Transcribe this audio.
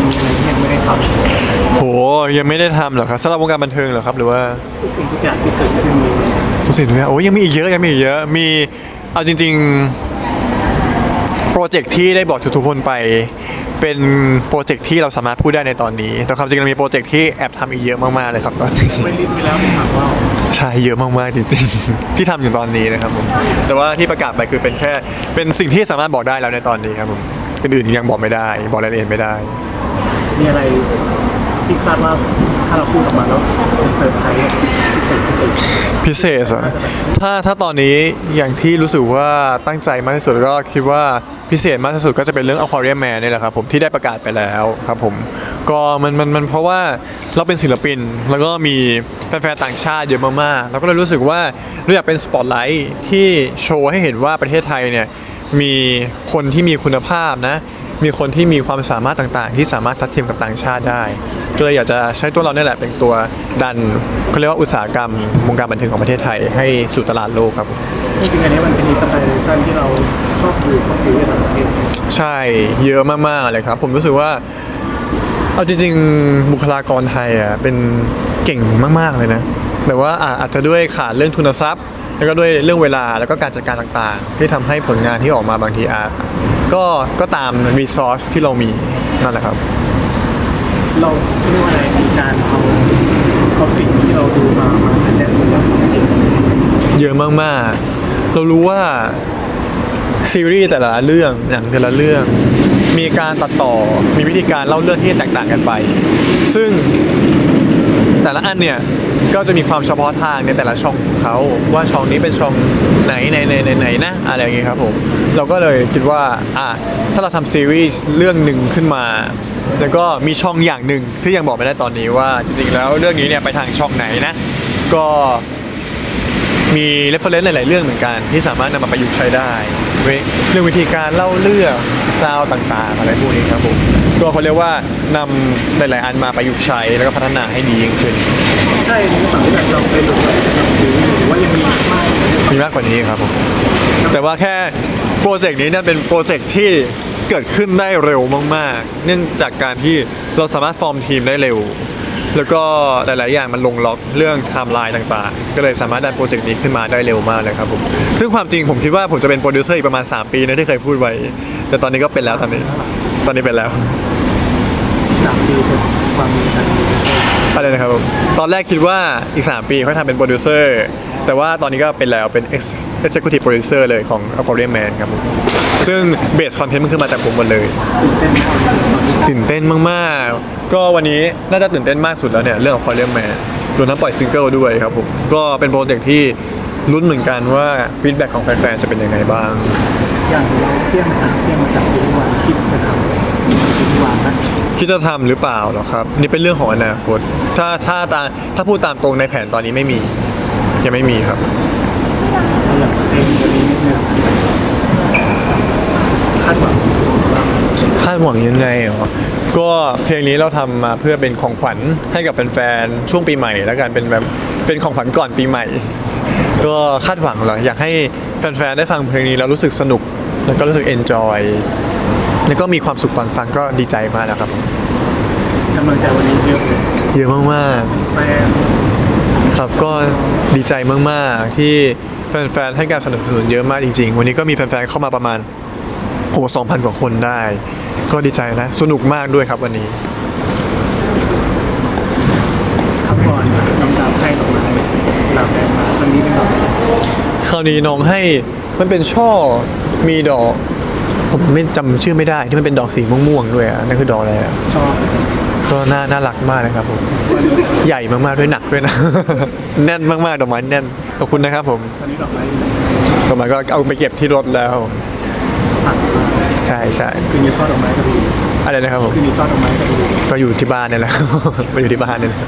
ยังมีอะไรที่ยังไม่ได้ทโหยังไม่ได้ทำเหรอครับสำหรับวงการบันเทิงเหรอครับ หรือว่าำทุกสิ่งทุกอย่างที่เกิดขึ้นมีทุกสิ่งทุกอย่างโอ้ยยังมีอีกเยอะยังมีอีกเยอะมีเอาจริง ๆ โปรเจกต์ที่ได้บอกทุกๆคนไป เป็นโปรเจกต์ที่เราสามารถพูดได้ในตอนนี้ แต่ความจริงเรามีโปรเจกต์ที่แอบทำอีกเยอะมากๆเลยครับตอนนี้ ไม่รีบไปแล้วไม่ถามว่าใช่เยอะมากๆจริงๆ ที่ทำอยู่ตอนนี้นะครับผมแต่ว่าที่ประกาศไปคือเป็นแค่เป็นสิ่งที่สามารถบอกได้แล้วในตอนนี้ครับผมอื่นๆยังบอกไม่ได้ บอกรายละเอียดไม่ได้ มีอะไรที่คาดว่าถ้าเราพูดออกมาแล้วเป็นเซอร์ไพรส์พิเศษพิเศษพิเศษอะถ้าถ้าตอนนี้อย่างที่รู้สึกว่าตั้งใจมากที่สุดแล้วก็คิดว่าพิเศษมากที่สุดก็จะเป็นเรื่อง Aquarium Man นี่แหละครับผมที่ได้ประกาศไปแล้วครับผมก็มันมันมันเพราะว่าเราเป็นศิลปิน แล้วก็มีแฟนๆต่างชาติเยอะมากๆเราก็เลยรู้สึกว่าเราอยากเป็นสปอตไลท์ที่โชว์ให้เห็นว่าประเทศไทยเนี่ยมีคนที่มีคุณภาพนะ มีคนที่มีความสามารถต่างๆ ที่สามารถทัดเทียมกับต่างชาติได้ ก็เลยอยากจะใช้ตัวเราเนี่ยแหละเป็นตัวดันเขาเรียกว่าอุตสาหกรรมวงการบันเทิงของประเทศไทยให้สู่ตลาดโลกครับจริงๆอันนี้มันเป็นอินสปิเรชันที่เราชอบดูของซีรีส์ต่างประเทศใช่เยอะมากๆเลยครับ ผมรู้สึกว่าเอาจริงๆบุคลากรไทยอะเป็นเก่งมากๆเลยนะแต่ว่าอะอาจจะด้วยขาดเรื่องทุนทรัพย์ แล้วก็ด้วยเรื่องเวลาแล้วก็การจัดการต่างๆ ที่ทำให้ผลงานที่ออกมาบางทีอาจ ก็ก็ตามรีซอสที่เรามีนั่นแหละครับ เราเรียกว่าอะไรมีการเอาเอาสิ่งที่เราดูมามาแสดงบนเราเองเยอะมากๆ เรารู้ว่าซีรีส์แต่ละเรื่องหนังแต่ละเรื่อง มีการตัดต่อมีวิธีการเล่าเรื่องที่แตกต่างกันไป ซึ่งแต่ละอันเนี่ย ก็จะมีความเฉพาะทางในแต่ละช่องของเขาว่าช่องนี้เป็นช่องไหนไหนไหนไหนไหนนะอะไรอย่างเงี้ยครับผมเราก็เลยคิดว่าอะถ้าเราทำซีรีส์เรื่องหนึ่งขึ้นมา แล้วก็มีช่องอย่างหนึ่งที่ยังบอกไม่ได้ตอนนี้ว่าจริงๆแล้วเรื่องนี้เนี่ยไปทางช่องไหนนะ ก็มีเรฟเฟอรนซ์หลาย ๆ เรื่องเหมือนกัน ที่สามารถนำมาประยุกต์ใช้ได้เรื่องวิธีการเล่าเรื่องซาวต่างๆ อะไรพวกนี้ครับผมก็เขาเรียกว่านำหลาย ๆ อันมาประยุกต์ใช้แล้วก็พัฒนาให้ดียิ่งขึ้น ใช่ในแบบเราไปหรือว่ายังมีมากกว่านี้มีมากกว่านี้ครับผมแต่ว่าแค่โปรเจกต์นี้เนี่ยเป็นโปรเจกต์ที่เกิดขึ้นได้เร็วมากๆ เนื่องจากการที่เราสามารถฟอร์มทีมได้เร็ว แล้วก็หลาย ๆ อย่างมันลงล็อกเรื่องไทม์ไลน์ต่างๆ ก็เลยสามารถดันโปรเจกต์นี้ขึ้นมาได้เร็วมากเลยครับผมซึ่งความจริงผมคิดว่าผมจะเป็นโปรดิวเซอร์อีกประมาณ 3 ปีนะที่เคยพูดไว้ แต่ตอนนี้ก็เป็นแล้วตอนนี้ ตอนนี้เป็นแล้ว สามปีจะความมีการดู อะไรนะครับผมตอนแรกคิดว่าอีก 3 ปีค่อยทำเป็นโปรดิวเซอร์ แต่ว่าตอนนี้ก็เป็นแล้วเป็น Executive Producer เลยของ Aquarium Man ครับผมซึ่งเบสคอนเทนต์มันคือมาจากผมหมดเลยตื่นเต้นมากที่สุดตอนที่ตื่นเต้นมากๆ ก็วันนี้น่าจะตื่นเต้นมากสุดแล้วเนี่ย เรื่องของ Aquarium Man รวมทั้งปล่อยซิงเกิลด้วยครับผมก็เป็นโปรเจกต์ที่ลุ้นเหมือนกันว่าฟีดแบ็กของแฟนๆจะเป็นยังไงบ้าง อย่างเราเพี้ยงมาเพี้ยงมาจากที่วานคิดจะทำที่วานนะคิดจะทำหรือเปล่าหรอครับ นี่เป็นเรื่องของอนาคต ถ้าถ้าตามถ้าพูดตามตรงในแผนตอนนี้ไม่มี ยังไม่มีครับ เราอยากเพลงตัวนี้นิดนึงคาดหวังว่าคาดหวังยังไงเหรอก็เพลงนี้เราทำมาเพื่อเป็นของขวัญให้กับแฟนๆช่วงปีใหม่ แล้วกันเป็นแบบเป็นของขวัญก่อนปีใหม่ ก็คาดหวังเหรออยากให้แฟนๆได้ฟังเพลงนี้แล้วรู้สึกสนุก แล้วก็รู้สึกเอนจอยแล้วก็มีความสุขตอนฟังก็ดีใจมากแล้วครับกำลังใจวันนี้เยอะเลยเยอะมากแฟนๆครับก็ดีใจมากๆที่แฟนๆให้การสนับสนุนเยอะมากจริง ๆ วันนี้ก็มีแฟนๆเข้ามาประมาณโอ้สองพันกว่าคนได้ ก็ดีใจนะ สนุกมากด้วยครับวันนี้ข้าวก่อนน้องดาวให้ดอกไม้หลับแดงมาตอนนี้เป็นดอกไม้คราวนี้น้องให้มันเป็นช่อ มีดอก ผมไม่จำชื่อไม่ได้ที่มันเป็นดอกสีม่วงๆด้วยอะนั่นคือดอกอะไรอะชอบก็น่าน่ารักมากนะครับผมวันนี้ใหญ่มากๆด้วยหนักด้วยนะ แน่นมากๆดอกไม้แน่นขอบคุณนะครับผมวันนี้ดอกไม้อยู่ไหนดอกไม้ก็เอาไปเก็บที่รถแล้วตัดมาใช่ใช่คืนนี้ช่อดอกไม้จะดูอะไรนะครับผม คืนนี้ช่อดอกไม้จะดู ก็อยู่ที่บ้านนี่แหละมาอยู่ที่บ้านนี่แหละ